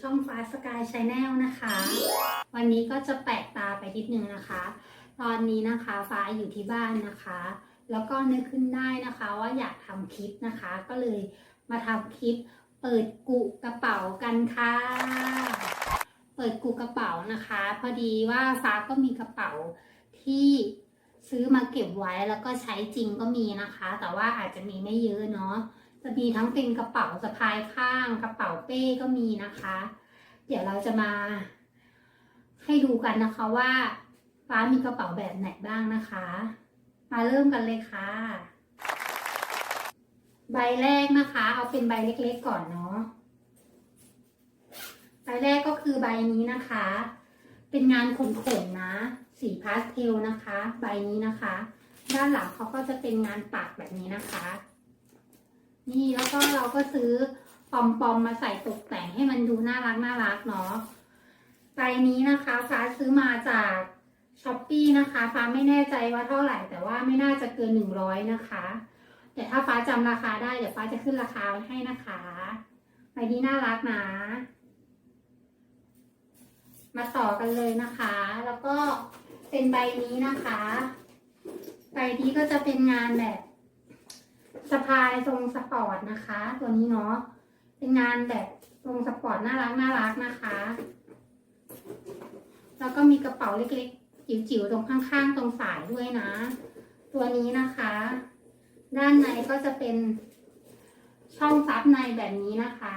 ช่องฟ้าสกายชาแนลนะคะ วันนี้ก็จะแปลกตาไปนิดนึงนะคะ ตอนนี้นะคะฟ้าอยู่ที่บ้านนะคะ แล้วก็นึกขึ้นได้นะคะว่าอยากทำคลิปนะคะ ก็เลยมาทำคลิปเปิดกุกระเป๋ากันค่ะ เปิดกุกระเป๋านะคะ พอดีว่าฟ้าก็มีกระเป๋าที่ซื้อมาเก็บไว้แล้วก็ใช้จริงก็มีนะคะ แต่ว่าอาจจะมีไม่เยอะเนาะ จะมีทั้งเป็นกระเป๋าสะพายข้างกระเป๋าเป้ก็มีนะคะ เดี๋ยวเราจะมา ให้ดูกันนะคะว่าฟ้ามีกระเป๋าแบบไหนบ้างนะคะ มาเริ่มกันเลยค่ะ ใบแรกนะคะ เอาเป็นใบเล็กๆก่อนเนาะใบแรกก็คือใบนี้นะคะ เป็นงานขนๆนะ สีพาสเทลนะคะ ใบนี้นะคะ ด้านหลังเขาก็จะเป็นงานปักแบบนี้นะคะ นี่แล้วก็เราก็ซื้อปอมปอมมาใส่ตกแต่งให้มันดูน่ารักน่ารักเนาะใบนี้นะคะฟ้าซื้อมาจากช้อปปีนะคะฟ้าไม่แน่ใจว่าเท่าไหร่ แต่ว่าไม่น่าจะเกินหนึ่งร้อยนะคะแต่ถ้าฟ้าจำราคาได้เดี๋ยวฟ้าจะขึ้นราคาไว้ให้นะคะใบนี้น่ารักนะมาต่อกันเลยนะคะ แล้วก็เป็นใบนี้นะคะ ใบนี้ก็จะเป็นงานแบบ สะพายทรงสปอร์ตนะคะ ตัวนี้เนาะเป็นงานแบบทรงสปอร์ตน่ารักน่ารักนะคะ แล้วก็มีกระเป๋าเล็กๆจิ๋วๆตรงข้างๆ ตรงสายด้วยนะ ตัวนี้นะคะ ด้านในก็จะเป็นช่องซับในแบบนี้นะคะ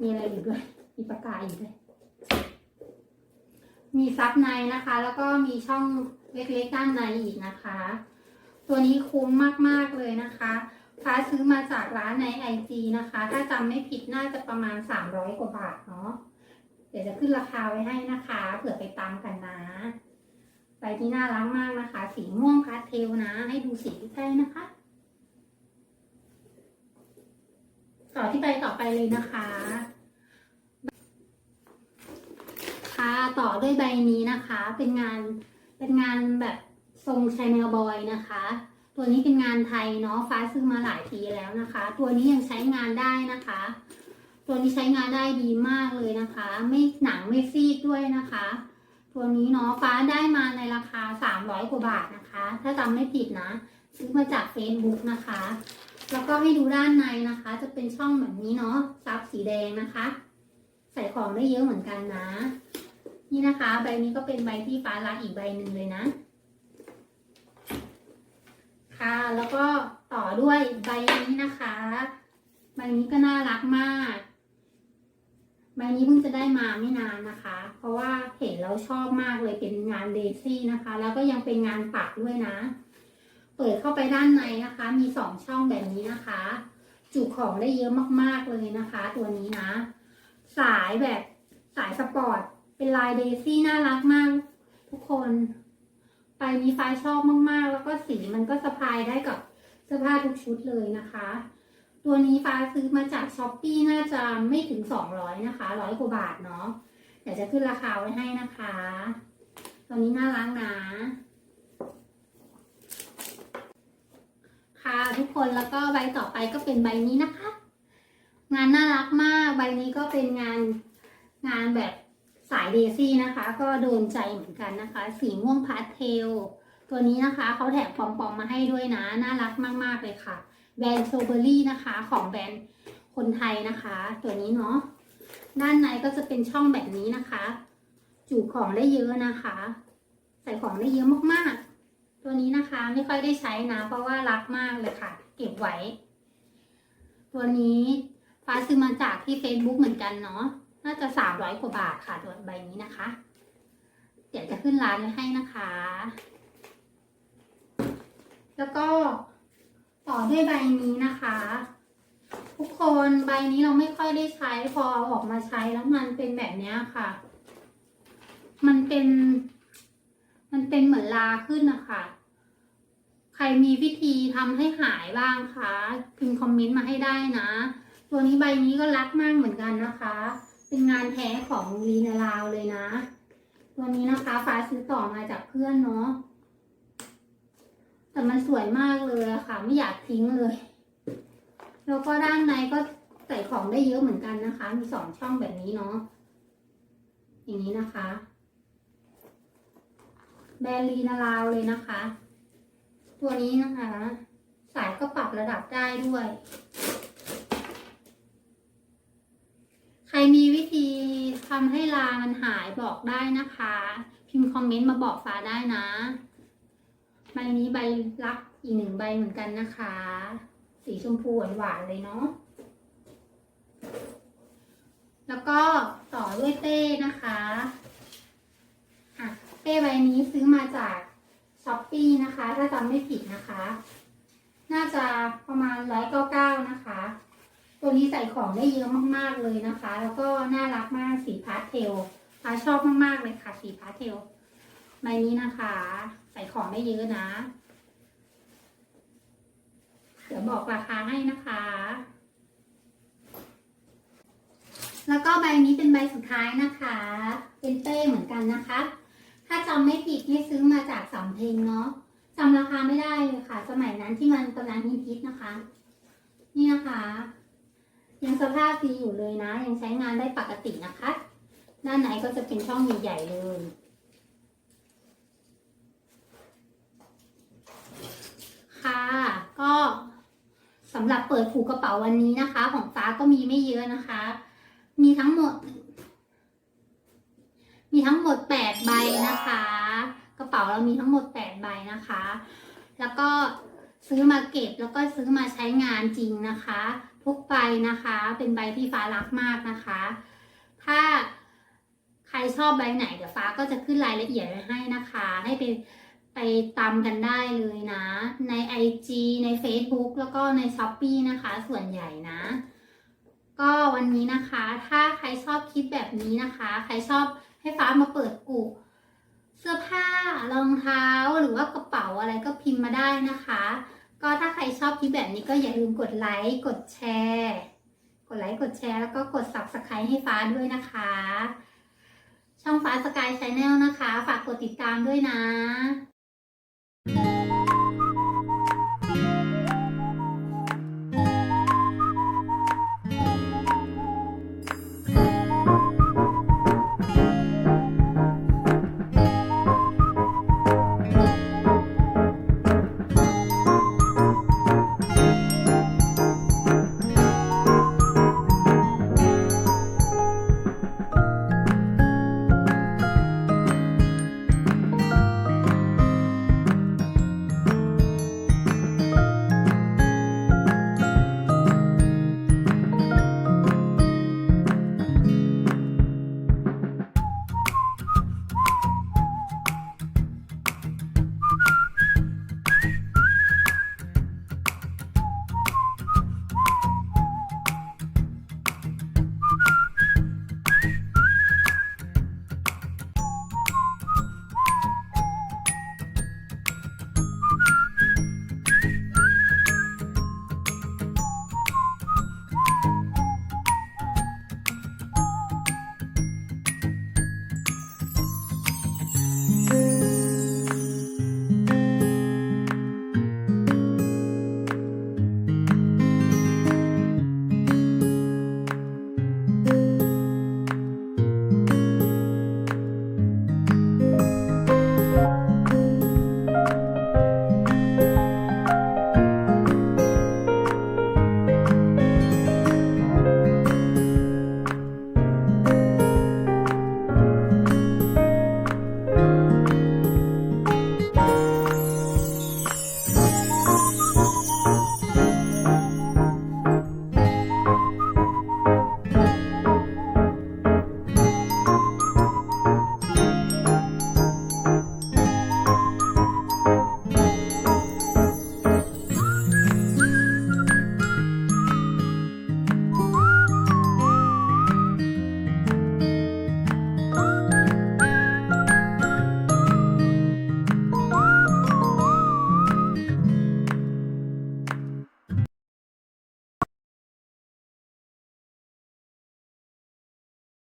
มีอะไรอยู่ด้วยมีปากกาอยู่ด้วยมีซับในนะคะ แล้วก็มีช่องเล็กๆด้านในอีกนะคะ ตัวนี้คุ้มมากๆเลยนะคะฟ้าซื้อมาจากร้านในไอจีนะคะ ถ้าจำไม่ผิดน่าจะประมาณ 300 กว่าบาทเนาะ เดี๋ยวจะขึ้นราคาไว้ให้นะคะ เผื่อไปตามกันนะใบที่น่ารักมากนะคะ สีม่วงพาสเทลนะ ให้ดูสีใกล้นะคะ ต่อที่ใบต่อไปเลยนะคะค่ะต่อด้วยใบนี้นะคะ เป็นงานเป็นงานแบบ ทรงชายแนลบอยนะคะ ตัวนี้เป็นงานไทยเนาะฟ้าซื้อมาหลายปีแล้วนะคะ ตัวนี้ยังใช้งานได้นะคะ ตัวนี้ใช้งานได้ดีมากเลยนะคะ ไม่หนังไม่ซีดด้วยนะคะ ตัวนี้เนาะฟ้าได้มาในราคา 300 กว่าบาทนะคะ ถ้าจำไม่ผิดนะ ซื้อมาจาก Facebook นะคะ แล้วก็ให้ดูด้านในนะคะ จะเป็นช่องแบบนี้เนาะซับสีแดงนะคะ ใส่ของได้เยอะเหมือนกันนะ นี่นะคะ ใบนี้ก็เป็นใบที่ฟ้ารักอีกใบหนึ่งเลยนะ ค่ะ แล้วก็ต่อด้วยใบนี้นะคะใบนี้ก็น่ารักมากใบนี้เพิ่งจะได้มาไม่นานนะคะ เพราะว่าเห็นแล้วชอบมากเลยเป็นงานเดซี่นะคะ แล้วก็ยังเป็นงานปักด้วยนะ เปิดเข้าไปด้านในนะคะ มีสองช่องแบบนี้นะคะ จุของได้เยอะมากๆเลยนะคะ ตัวนี้นะ สายแบบสายสปอร์ตเป็นลายเดซี่น่ารักมาก ทุกคน ไปนี้ฟ้าชอบมากๆ แล้วก็สีมันก็สะพายได้กับเสื้อผ้าทุกชุดเลยนะคะ ตัวนี้ฟ้าซื้อมาจากช้อปปี้น่าจะไม่ถึงสองร้อยนะคะร้อยกว่าบาทเนาะเดี๋ยวจะขึ้นราคาไว้ให้นะคะ ตัวนี้น่ารักนะค่ะทุกคนแล้วก็ใบต่อไปก็เป็นใบนี้นะคะ งานน่ารักมากใบนี้ก็เป็นงานงานแบบ สายเดซี่นะคะ ก็โดนใจเหมือนกันนะคะ สีม่วงพาสเทล ตัวนี้นะคะเขาแถมปอมๆมาให้ด้วยนะ น่ารักมากๆเลยค่ะ แบรนด์โซเบอรี่นะคะ ของแบรนด์คนไทยนะคะ ตัวนี้เนาะด้านในก็จะเป็นช่องแบบนี้นะคะ จุของได้เยอะนะคะ ใส่ของได้เยอะมากๆ ตัวนี้นะคะไม่ค่อยได้ใช้นะ เพราะว่ารักมากเลยค่ะ เก็บไว้ ตัวนี้ฟ้าซื้อมาจากที่ Facebook เหมือนกันเนาะ น่าจะสามร้อยกว่าบาทค่ะตัวใบนี้นะคะ เดี๋ยวจะขึ้นร้านไว้ให้นะคะ แล้วก็ต่อด้วยใบนี้นะคะ ทุกคนใบนี้เราไม่ค่อยได้ใช้พอเอาออกมาใช้แล้วมันเป็นแบบนี้ค่ะ มันเป็น มันเป็นเหมือนลาขึ้นนะคะใครมีวิธีทำให้หายบ้างคะพิมพ์คอมเมนต์มาให้ได้นะ ตัวนี้ใบนี้ก็รักมากเหมือนกันนะคะ เป็นงานแท้ของลีนาลาวเลยนะ ตัวนี้นะคะฟ้าซื้อต่อมาจากเพื่อนเนาะแต่มันสวยมากเลยค่ะ ไม่อยากทิ้งเลย แล้วก็ด้านในก็ใส่ของได้เยอะเหมือนกันนะคะ มีสองช่องแบบนี้เนาะอย่างนี้นะคะ แบรนด์ลีนาลาวเลยนะคะ ตัวนี้นะคะ สายก็ปรับระดับได้ด้วย ใครมีวิธี ทำให้ลามันหายบอกได้นะคะ พิมพ์คอมเมนต์มาบอกฟ้าได้นะ ใบนี้ใบรักอีกหนึ่งใบเหมือนกันนะคะ สีชมพูหวานๆเลยเนาะแล้วก็ต่อด้วยเป้นะคะอะเป้ใบนี้ซื้อมาจากช้อปปีนะคะ ถ้าจำไม่ผิดนะคะ น่าจะประมาณร้อยเก้าเก้านะคะ ตัวนี้ใส่ของได้เยอะมากๆเลยนะคะ แล้วก็น่ารักมากสีพาสเทลฟ้าชอบมากๆเลยค่ะ สีพาสเทลใบนี้นะคะ ใส่ของได้เยอะนะ เดี๋ยวบอกราคาให้นะคะ แล้วก็ใบนี้เป็นใบสุดท้ายนะคะ เป็นเป้เหมือนกันนะคะ ถ้าจำไม่ผิดนี่ซื้อมาจากสำเพ็งเนาะจำราคาไม่ได้เลยค่ะ สมัยนั้นที่มันกำลังฮิตๆนะคะ นี่นะคะ ยังสภาพดีอยู่เลยนะ ยังใช้งานได้ปกตินะคะ ด้านในก็จะเป็นช่องใหญ่ๆเลย ค่ะ ก็สำหรับเปิดผูกกระเป๋าวันนี้นะคะ ของฟ้าก็มีไม่เยอะนะคะ มีทั้งหมด มีทั้งหมดแปดใบนะคะ กระเป๋าเรามีทั้งหมดแปดใบนะคะ แล้วก็ ซื้อมาเก็บแล้วก็ซื้อมาใช้งานจริงนะคะ ทุกใบนะคะเป็นใบที่ฟ้ารักมากนะคะ ถ้าใครชอบใบไหนเดี๋ยวฟ้าก็จะขึ้นรายละเอียดไว้ให้นะคะ ให้ไปไปตามกันได้เลยนะ ใน IG ใน Facebook แล้วก็ใน s h อ p e e นะคะ ส่วนใหญ่นะ ก็วันนี้นะคะ ถ้าใครชอบคลิปแบบนี้นะคะ ใครชอบให้ฟ้ามาเปิดกุเสื้อผ้ารองเท้าหรือว่ากระเป๋าอะไรก็พิมพ์มาได้นะคะ ก็ถ้าใครชอบคลิปแบบนี้ก็อย่าลืมกดไลค์กดแชร์ กดไลค์กดแชร์แล้วก็กด subscribe ให้ฟ้าด้วยนะคะ ช่องฟ้าสกายชาแนลนะคะ ฝากกดติดตามด้วยนะ